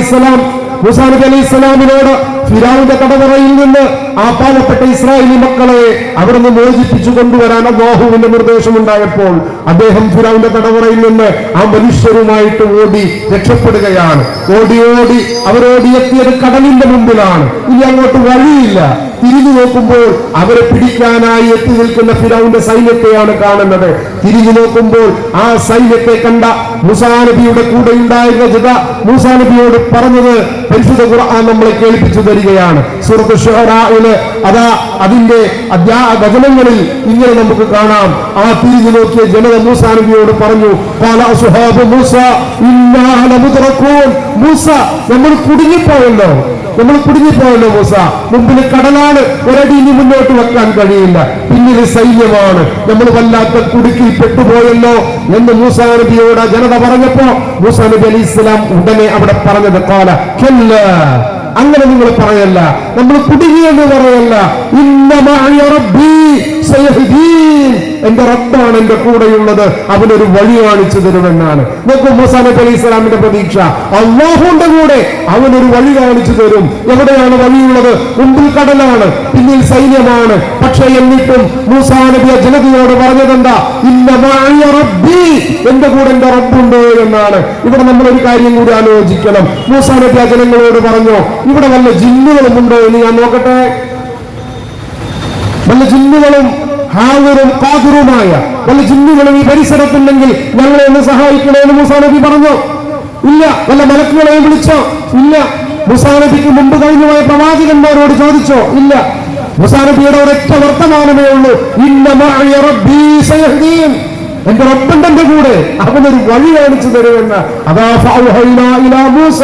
അലൈഹിസ്സലാം. മൂസാ നബി അലൈഹി സ്വലാമിനോട് ഫിരാവിന്റെ തടവറയിൽ നിന്ന് ആ പാലപ്പെട്ട ഇസ്രായേലി മക്കളെ അവിടുന്ന് മോചിപ്പിച്ചു കൊണ്ടുവരാൻ അള്ളാഹുവിന്റെ നിർദ്ദേശമുണ്ടായപ്പോൾ അദ്ദേഹം ഫിരാവിന്റെ തടവറയിൽ നിന്ന് ആ മനുഷ്യരുമായിട്ട് ഓടി രക്ഷപ്പെടുകയാണ്. ഓടി ഓടി അവരോടിയെത്തിയത് കടലിന്റെ മുമ്പിലാണ്. ഇനി അങ്ങോട്ട് വഴിയില്ല. തിരിഞ്ഞു നോക്കുമ്പോൾ അവരെ പിടിക്കാനായി എത്തി നിൽക്കുന്ന ഫിറാവിന്റെ സൈന്യത്തെയാണ് കാണുന്നത്. തിരിഞ്ഞു നോക്കുമ്പോൾ ആ സൈന്യത്തെ കണ്ട മുസാനബിയുടെ കൂടെ ഉണ്ടായിരുന്ന ജിത മൂസാ നബിയോട് പറഞ്ഞത് പരിശുദ്ധ ഖുർആൻ നമ്മളെ കേൾപ്പിച്ചു തരികയാണ് സൂറത്ത് ഷുഹറായിൽ അതാ അതിന്റെ അധ്യാ വചനങ്ങളിൽ ഇങ്ങനെ നമുക്ക് കാണാം. ആ തിരിഞ്ഞു നോക്കിയ ജനത മൂസാ നബിയോട് പറഞ്ഞു "ഖാല അസ്ഹാബു മൂസ ഇന്നാ ലമുദ്റകൂൻ." മൂസ നമ്മൾ കുടുങ്ങിപ്പോയല്ലോ. നമ്മൾ കുടുങ്ങിപ്പോയല്ലോ മൂസ. മുമ്പിൽ കടലാണ്. ഒരടി ഇനി മുന്നോട്ട് വെക്കാൻ കഴിയില്ല. പിന്നിൽ സൈന്യമാണ്. നമ്മൾ വല്ലാത്ത കുടുക്കിൽ പെട്ടുപോയല്ലോ എന്ന് മൂസാ നബിയോട് ജനത പറഞ്ഞപ്പോ മൂസാ നബി അലി ഇസ്ലാം ഉടനെ അവിടെ പറഞ്ഞത് കോല അങ്ങനെ നിങ്ങൾ പറയല്ല നമ്മൾ കുടുങ്ങിയെന്ന് പറയല്ല ഇന്നമായി. എന്റെ റബ്ബാണ് എന്റെ കൂടെയുള്ളത്. അവനൊരു വഴി കാണിച്ചു തരുമെന്നാണ്. നോക്കൂ മൂസാ നബി അലൈഹി സ്വലാമിന്റെ പ്രതീക്ഷ. അള്ളാഹുന്റെ കൂടെ അവനൊരു വഴി കാണിച്ചു തരും. എവിടെയാണ് വഴിയുള്ളത്? മുമ്പിൽ കടലാണ്. പിന്നിൽ സൈന്യമാണ്. പക്ഷെ എന്നിട്ടും മൂസാ നബി ജനതയോട് പറഞ്ഞതെന്താ? റബ്ബി. എന്റെ കൂടെ എന്റെ റബ്ബുണ്ട് എന്നാണ്. ഇവിടെ നമ്മൾ ഒരു കാര്യം കൂടി ആലോചിക്കണം. മൂസാ നബി ആ ജനങ്ങളോട് പറഞ്ഞു ഇവിടെ വല്ല ജിന്നുകളും ഉണ്ടോ എന്ന് ഞാൻ നോക്കട്ടെ? വല്ല ജിന്നുകളും ഹാവറും കാതുറുമായ വല്ല ജിന്നുകളും ഈ പരിസരത്തുണ്ടെങ്കിൽ ഞങ്ങളെ ഒന്ന് സഹായിക്കണമെന്ന് മുസാനബി പറഞ്ഞു. ഇല്ല വല്ല മലക്കുകളെ വിളിച്ചോ? ഇല്ല. മുസാനബിക്ക് മുമ്പ് കഴിഞ്ഞുപോയ പ്രവാചകന്മാരോട് ചോദിച്ചോ? ഇല്ല. മുസാനബിയുടെ ഒരൊറ്റ വർത്തമാനമേ ഉള്ളൂ. എന്റെ എന്റെ കൂടെ അവനൊരു വഴി കാണിച്ചു തരുമെന്ന് ഇലാ മൂസ.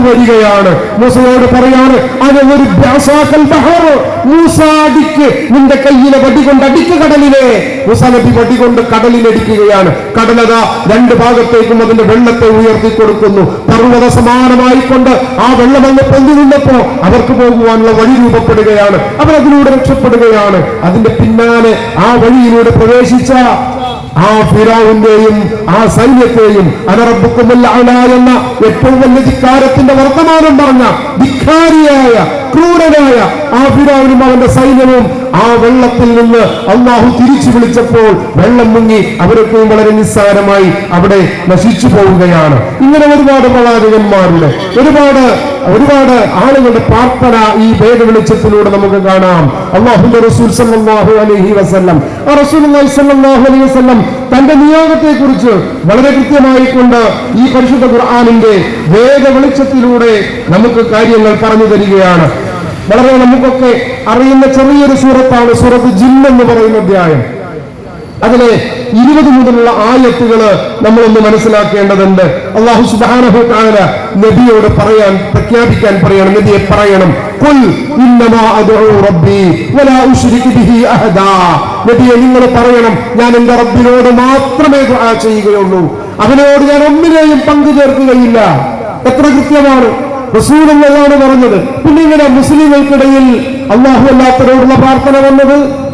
വരികയാണ്. മൂസയോട് പറയാണ് അത് ഒരു നിന്റെ കയ്യിലെ വടി കൊണ്ട് അടിക്ക് കടലിനെ മൂസ വടികൊണ്ട് വടി കൊണ്ട് കടലിനടിക്കുകയാണ് കടലത രണ്ട് ഭാഗത്തേക്കും അതിന്റെ വെള്ളത്തെ ഉയർത്തി കൊടുക്കുന്നു പർവത സമാനമായിക്കൊണ്ട് ആ വെള്ളം അങ്ങ് പൊന്തി നിന്നപ്പോ അവർക്ക് പോകുവാനുള്ള വഴി രൂപപ്പെടുകയാണ്. അവർ അതിലൂടെ രക്ഷപ്പെടുകയാണ്. അതിന്റെ പിന്നാലെ ആ വഴിയിലൂടെ പ്രവേശിച്ച ആ ഫിറാവിന്റെയും ആ സൈന്യത്തെയും അനറബുക്കുമല്ല എന്ന ഏറ്റവും വലിയ ധിക്കാരത്തിന്റെ വർത്തമാനം പറഞ്ഞ ധിക്കാരിയായ ക്രൂരനായ ആ ഫിറാവിനും അവന്റെ സൈന്യവും ആ വെള്ളത്തിൽ നിന്ന് അള്ളാഹു തിരിച്ചു വിളിച്ചപ്പോൾ വെള്ളം മുങ്ങി അവരൊക്കെയും വളരെ നിസ്സാരമായി അവിടെ നശിച്ചു പോവുകയാണ്. ഇങ്ങനെ ഒരുപാട് പ്രവാചകന്മാരുടെ ഒരുപാട് ഒരുപാട് ആളുകളുടെ പ്രാർത്ഥന ഈ ഭേദ വെളിച്ചത്തിലൂടെ നമുക്ക് കാണാം. അള്ളാഹുന്റെ റസൂൽ സല്ലല്ലാഹു അലൈഹി വസല്ലം. ആ റസൂൽ സല്ലല്ലാഹു അലൈഹി വസല്ലം തന്റെ നിയോഗത്തെ കുറിച്ച് വളരെ കൃത്യമായിക്കൊണ്ട് ഈ പരിശുദ്ധ ഖുർആാനിന്റെ വേദ വെളിച്ചത്തിലൂടെ നമുക്ക് കാര്യങ്ങൾ പറഞ്ഞു തരികയാണ്. വളരെ നമുക്കൊക്കെ അറിയുന്ന ചെറിയൊരു സൂറത്താണ് സൂറത്ത് എന്ന് പറയുന്ന അധ്യായം. അതിലെ ഇരുപത് മുതലുള്ള ആയത്തുകൾ നമ്മളൊന്ന് മനസ്സിലാക്കേണ്ടതുണ്ട്. അള്ളാഹു സുബ്ഹാനഹു തആല നബിയോട് പറയാൻ പ്രഖ്യാപിക്കാൻ പറയണം. നബിയെ പറയണം നബിയെ നിങ്ങൾ പറയണം ഞാൻ എന്റെ റബ്ബിനോട് മാത്രമേ ചെയ്യുകയുള്ളൂ. അവനോട് ഞാൻ ഒന്നിനെയും പങ്കു ചേർക്കുകയില്ല. എത്ര കൃത്യമാണ്. പറഞ്ഞു പറഞ്ഞത്. പിന്നെ ഇങ്ങനെ മുസ്ലിങ്ങൾക്കിടയിൽ അള്ളാഹു അല്ലാത്തവരോടുള്ള പ്രാർത്ഥന വന്നത്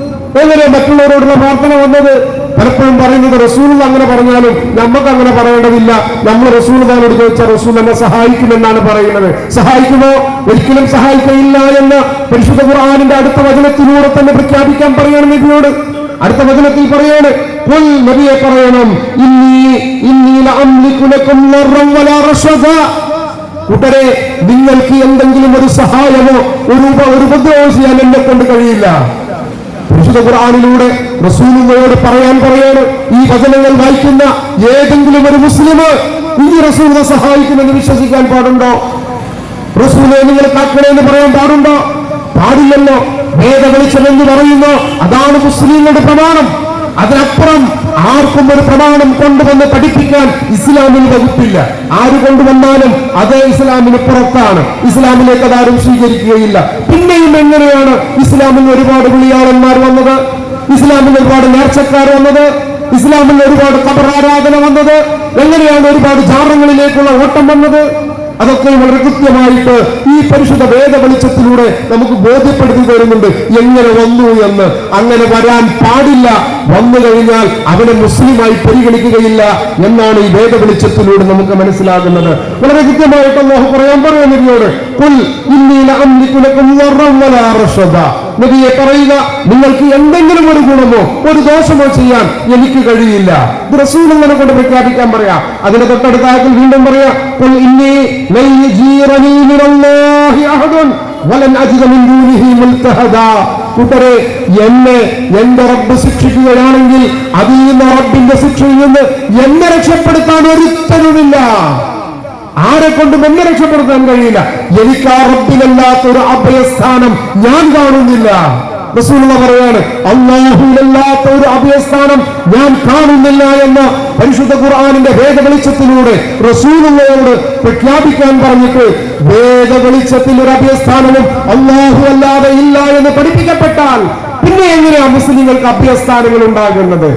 എങ്ങനെ മറ്റുള്ളവരോടുള്ള പ്രാർത്ഥന വന്നത്? പലപ്പോഴും പറയുന്നത് റസൂൽ അങ്ങനെ പറഞ്ഞാലും നമുക്ക് അങ്ങനെ പറയേണ്ടതില്ല. നമ്മൾ റസൂൽ താനോട് ചോദിച്ചാൽ റസൂൽ എന്നെ സഹായിക്കുമെന്നാണ് പറയുന്നത്. സഹായിക്കുമോ? ഒരിക്കലും സഹായിക്കയില്ല എന്ന് പരിശുദ്ധ ഖുർആാനിന്റെ അടുത്ത വചനത്തിലൂടെ തന്നെ പ്രഖ്യാപിക്കാൻ പറയണം നബിയോട്. അടുത്ത വചനത്തിൽ പറയാണ് "ഖുൽ നബിയെ പറയണം ഇന്നി ഇന്നി ലഅംലികു നർറൻ വലാ റഷദാ. കൂട്ടരെ നിങ്ങൾക്ക് എന്തെങ്കിലും ഒരു സഹായമോ ഒരു ഒരു ചെയ്യാൻ എന്നെ കൊണ്ട് കഴിയില്ല. വിശുദ്ധ ഖുർആാനിലൂടെ റസൂലിനോട് പറയാൻ പറയാണ് ഈ വചനങ്ങൾ വായിക്കുന്ന ഏതെങ്കിലും ഒരു മുസ്ലിം ഈ റസൂലിനെ സഹായിക്കുമെന്ന് വിശ്വസിക്കാൻ പാടുണ്ടോ? റസൂലെ നിങ്ങൾ കാക്കണേ എന്ന് പറയാൻ പാടുണ്ടോ? പാടില്ലല്ലോ. വേദ വെളിച്ചമെന്ന് പറയുന്നു. അതാണ് മുസ്ലിങ്ങളുടെ പ്രമാണം. അതിനപ്പുറം ആർക്കും ഒരു പ്രമാണം കൊണ്ടുവന്ന് പഠിപ്പിക്കാൻ ഇസ്ലാമിന് വകുപ്പില്ല. ആര് കൊണ്ടുവന്നാലും അതേ ഇസ്ലാമിന് പുറത്താണ്. ഇസ്ലാമിലേക്ക് അതാരും സ്വീകരിക്കുകയില്ല. പിന്നെയും എങ്ങനെയാണ് ഇസ്ലാമിൽ ഒരുപാട് വിളിയാളന്മാർ വന്നത്? ഇസ്ലാമിൽ ഒരുപാട് നേർച്ചക്കാർ വന്നത്? ഇസ്ലാമിൽ ഒരുപാട് കബറാരാധന വന്നത്? എങ്ങനെയാണ് ഒരുപാട് ജാറങ്ങളിലേക്കുള്ള ഓട്ടം വന്നത്? അതൊക്കെ വളരെ കൃത്യമായിട്ട് ഈ പരിശുദ്ധ വേദ വെളിച്ചത്തിലൂടെ നമുക്ക് ബോധ്യപ്പെടുത്തി തരുന്നുണ്ട്. എങ്ങനെ വന്നു എന്ന്. അങ്ങനെ വരാൻ പാടില്ല വന്നു കഴിഞ്ഞാൽ അവനെ മുസ്ലിമായി പരിഗണിക്കുകയില്ല എന്നാണ് ഈ വേദ വെളിച്ചത്തിലൂടെ നമുക്ക് മനസ്സിലാകുന്നത്. വളരെ കൃത്യമായിട്ട് അള്ളാഹു പറയാൻ അമ്ലിക്കുലക്കും നബിയെ പറയുക നിങ്ങൾക്ക് എന്തെങ്കിലും ഒരു ഗുണമോ ഒരു ദോഷമോ ചെയ്യാൻ എനിക്ക് കഴിയില്ല. ഇത് കൊണ്ട് പ്രഖ്യാപിക്കാൻ പറയാ. അതിന്റെ തൊട്ടടുത്ത ആയത്തിൽ വീണ്ടും പറയാ "ഖുൽ ഇന്നി ലൻ യജീറനീ മിനല്ലാഹി അഹദുൻ വലൻ അജിദ മിൻ ദൂനിഹി മുൽതഹദാ." കൂട്ടരെ എന്നെ എന്റെ റബ്ബ് ശിക്ഷിക്കുകയാണെങ്കിൽ അതിൽ നിന്ന് റബ്ബിന്റെ ശിക്ഷയിൽ നിന്ന് എന്നെ രക്ഷപ്പെടുത്താൻ ഒരുത്തനുമില്ല ആരെ കൊണ്ടും എന്നെ രക്ഷപ്പെടുത്താൻ കഴിയില്ല എനിക്ക് ആ റബ്ബിലല്ലാത്ത ഒരു അഭയസ്ഥാനം ഞാൻ കാണുന്നില്ല റസൂലുള്ള പറയാണ് അള്ളാഹുവിലല്ലാത്ത ഒരു അഭയസ്ഥാനം ഞാൻ കാണുന്നില്ല എന്ന പരിശുദ്ധ ഖുർആാനിന്റെ വേദവെളിച്ചത്തിലൂടെ റസൂലുള്ളയോട് പ്രഖ്യാപിക്കാൻ പറഞ്ഞിട്ട് വേദവെളിച്ചത്തിൽ ഒരു അഭയസ്ഥാനവും അള്ളാഹു അല്ലാതെ ഇല്ല എന്ന് പഠിപ്പിക്കപ്പെട്ടാൽ പിന്നെ എങ്ങനെയാ മുസ്ലിങ്ങൾക്ക് അഭ്യസ്ഥാനങ്ങൾ ഉണ്ടാകുന്നത്?